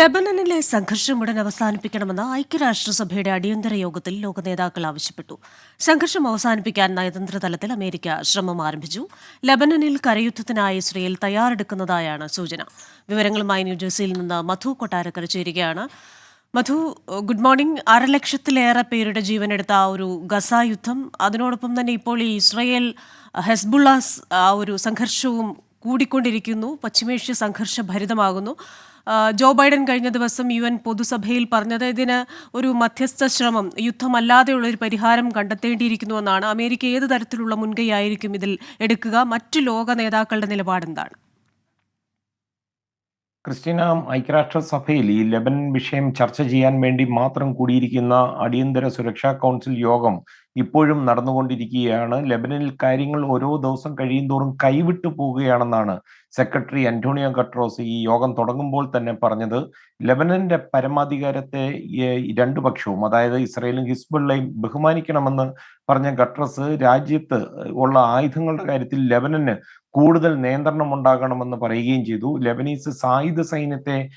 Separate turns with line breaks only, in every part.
ലബനനിലെ സംഘർഷം ഉടൻ അവസാനിപ്പിക്കണമെന്ന് ഐക്യരാഷ്ട്രസഭയുടെ അടിയന്തര യോഗത്തിൽ ലോക നേതാക്കൾ ആവശ്യപ്പെട്ടു. സംഘർഷം അവസാനിപ്പിക്കാൻ നയതന്ത്ര തലത്തിൽ അമേരിക്ക ശ്രമം ആരംഭിച്ചു. ലബനനിൽ കരയുദ്ധത്തിനായി ഇസ്രയേൽ തയ്യാറെടുക്കുന്നതായാണ് സൂചന. വിവരങ്ങളുമായി ന്യൂജേഴ്സിയിൽ നിന്ന് മധു കൊട്ടാരക്കര ചേരുകയാണ്. മധു ഗുഡ് മോർണിംഗ്. അരലക്ഷത്തിലേറെ പേരുടെ ജീവനെടുത്ത ആ ഒരു ഗസ യുദ്ധം അതിനോടൊപ്പം തന്നെ ഇപ്പോൾ ഈ ഇസ്രയേൽ ഹെസ്ബുള്ളാസ് ആ ഒരു സംഘർഷവും കൂടിക്കൊണ്ടിരിക്കുന്നു. പശ്ചിമേഷ്യ സംഘർഷഭരിതമാകുന്നു. ആ, ജോ ബൈഡൻ കഴിഞ്ഞ ദിവസം യു എൻ പൊതുസഭയിൽ പറഞ്ഞത് ഇതിന് ഒരു മധ്യസ്ഥ ശ്രമം യുദ്ധമല്ലാതെയുള്ള ഒരു പരിഹാരം കണ്ടെത്തേണ്ടിയിരിക്കുന്നുവെന്നാണ് അമേരിക്ക ഏത് തരത്തിലുള്ള മുൻകൈയായിരിക്കും ഇതിൽ എടുക്കുക? മറ്റു ലോക നേതാക്കളുടെ നിലപാടെന്താണ്?
ക്രിസ്റ്റീന ഐക്യരാഷ്ട്രസഭയിൽ ഈ ലെബനൻ വിഷയം ചർച്ച ചെയ്യാൻ വേണ്ടി മാത്രം കൂടിയിരിക്കുന്ന അടിയന്തര സുരക്ഷാ കൗൺസിൽ യോഗം ഇപ്പോഴും നടന്നുകൊണ്ടിരിക്കുകയാണ്. ലെബനനിൽ കാര്യങ്ങൾ ഓരോ ദിവസം കഴിയുന്തോറും കൈവിട്ടു പോവുകയാണെന്നാണ് സെക്രട്ടറി അന്റോണിയോ കട്രോസ് ഈ യോഗം തുടങ്ങുമ്പോൾ തന്നെ പറഞ്ഞത്. ലെബനന്റെ പരമാധികാരത്തെ രണ്ടു പക്ഷവും അതായത് ഇസ്രയേലും ഹിസ്ബുള്ളയും ബഹുമാനിക്കണമെന്ന് പറഞ്ഞ ഗട്രസ് രാജ്യത്ത് ഉള്ള ആയുധങ്ങളുടെ കാര്യത്തിൽ ലെബനന് കൂടുതൽ നിയന്ത്രണം ഉണ്ടാകണമെന്ന് പറയുകയും ചെയ്തു. ലെബനീസ് സായുധ സൈന്യത്തെ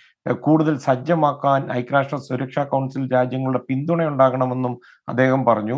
കൂടുതൽ സജ്ജമാക്കാൻ ഐക്യരാഷ്ട്ര സുരക്ഷാ കൗൺസിൽ രാജ്യങ്ങളുടെ പിന്തുണ ഉണ്ടാകണമെന്നും അദ്ദേഹം പറഞ്ഞു.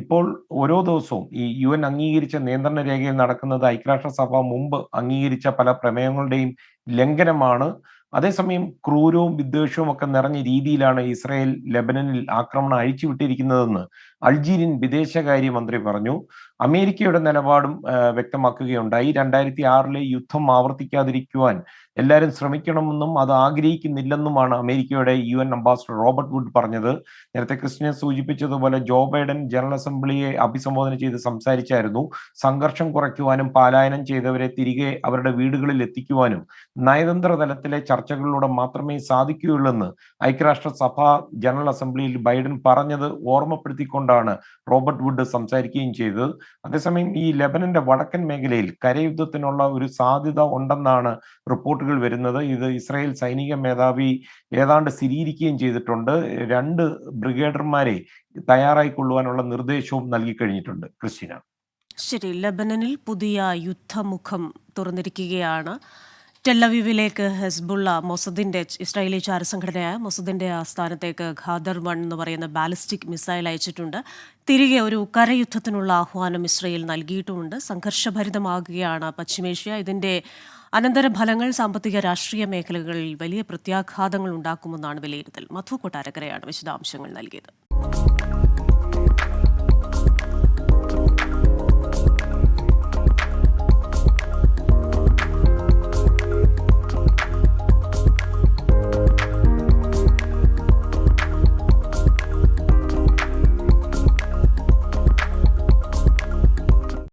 ഇപ്പോൾ ഓരോ ദിവസവും ഈ യു എൻ അംഗീകരിച്ച നിയന്ത്രണ രേഖയിൽ നടക്കുന്നത് ഐക്യരാഷ്ട്രസഭ മുമ്പ് അംഗീകരിച്ച പല പ്രമേയങ്ങളുടെയും ലംഘനമാണ്. അതേസമയം ക്രൂരവും വിദ്വേഷവും ഒക്കെ നിറഞ്ഞ രീതിയിലാണ് ഇസ്രായേൽ ലെബനനിൽ ആക്രമണം അഴിച്ചുവിട്ടിരിക്കുന്നതെന്ന് അൾജീരിയൻ വിദേശകാര്യമന്ത്രി പറഞ്ഞു. അമേരിക്കയുടെ നിലപാടും വ്യക്തമാക്കുകയുണ്ടായി. രണ്ടായിരത്തി ആറിലെ യുദ്ധം ആവർത്തിക്കാതിരിക്കുവാൻ എല്ലാവരും ശ്രമിക്കണമെന്നും അത് ആഗ്രഹിക്കുന്നില്ലെന്നുമാണ് അമേരിക്കയുടെ U N ambassador Robert Wood പറഞ്ഞത്. നേരത്തെ ക്രിസ്റ്റിനെ സൂചിപ്പിച്ചതുപോലെ ജോ ബൈഡൻ ജനറൽ അസംബ്ലിയെ അഭിസംബോധന ചെയ്ത് സംസാരിച്ചായിരുന്നു. സംഘർഷം കുറയ്ക്കുവാനും പലായനം ചെയ്തവരെ തിരികെ അവരുടെ വീടുകളിൽ എത്തിക്കുവാനും നയതന്ത്ര തലത്തിലെ ചർച്ചകളിലൂടെ മാത്രമേ സാധിക്കുകയുള്ളെന്ന് ഐക്യരാഷ്ട്ര സഭ ജനറൽ അസംബ്ലിയിൽ ബൈഡൻ പറഞ്ഞത് ഓർമ്മപ്പെടുത്തിക്കൊണ്ടാണ് റോബർട്ട് വുഡ് സംസാരിക്കുകയും ചെയ്തത്. അതേസമയം ഈ ലെബനന്റെ വടക്കൻ മേഖലയിൽ കരയുദ്ധത്തിനുള്ള ഒരു സാധ്യത ഉണ്ടെന്നാണ് റിപ്പോർട്ടുകൾ വരുന്നത്. ഇത് ഇസ്രായേൽ സൈനിക മേധാവി ഏതാണ്ട് സ്ഥിരീകരിക്കുകയും ചെയ്തിട്ടുണ്ട്. രണ്ട് ബ്രിഗേഡർമാരെ തയ്യാറായിക്കൊള്ളുവാനുള്ള നിർദ്ദേശവും നൽകി കഴിഞ്ഞിട്ടുണ്ട്. ക്രിസ്റ്റീന.
ശരി ലബനനിൽ പുതിയ യുദ്ധമുഖം തുറന്നിരിക്കുകയാണ്. ടെല്ലവീവിലേക്ക് ഹെസ്ബുള്ള മൊസദിന്റെ ഇസ്രായേലി ചാരസംഘടനയായ മൊസദിന്റെ ആസ്ഥാനത്തേക്ക് ഖാദർ വൺ എന്ന് പറയുന്ന ബാലിസ്റ്റിക് മിസൈൽ അയച്ചിട്ടുണ്ട്. തിരികെ ഒരു കരയുദ്ധത്തിനുള്ള ആഹ്വാനം ഇസ്രയേൽ നൽകിയിട്ടുമുണ്ട്. സംഘർഷഭരിതമാകുകയാണ് പശ്ചിമേഷ്യ. ഇതിന്റെ അനന്തരഫലങ്ങൾ സാമ്പത്തിക രാഷ്ട്രീയ മേഖലകളിൽ വലിയ പ്രത്യാഘാതങ്ങൾ ഉണ്ടാക്കുമെന്നാണ് വിലയിരുത്തൽ. മധു കൊട്ടാരക്കരയാണ് വിശദാംശങ്ങൾ നൽകിയത്.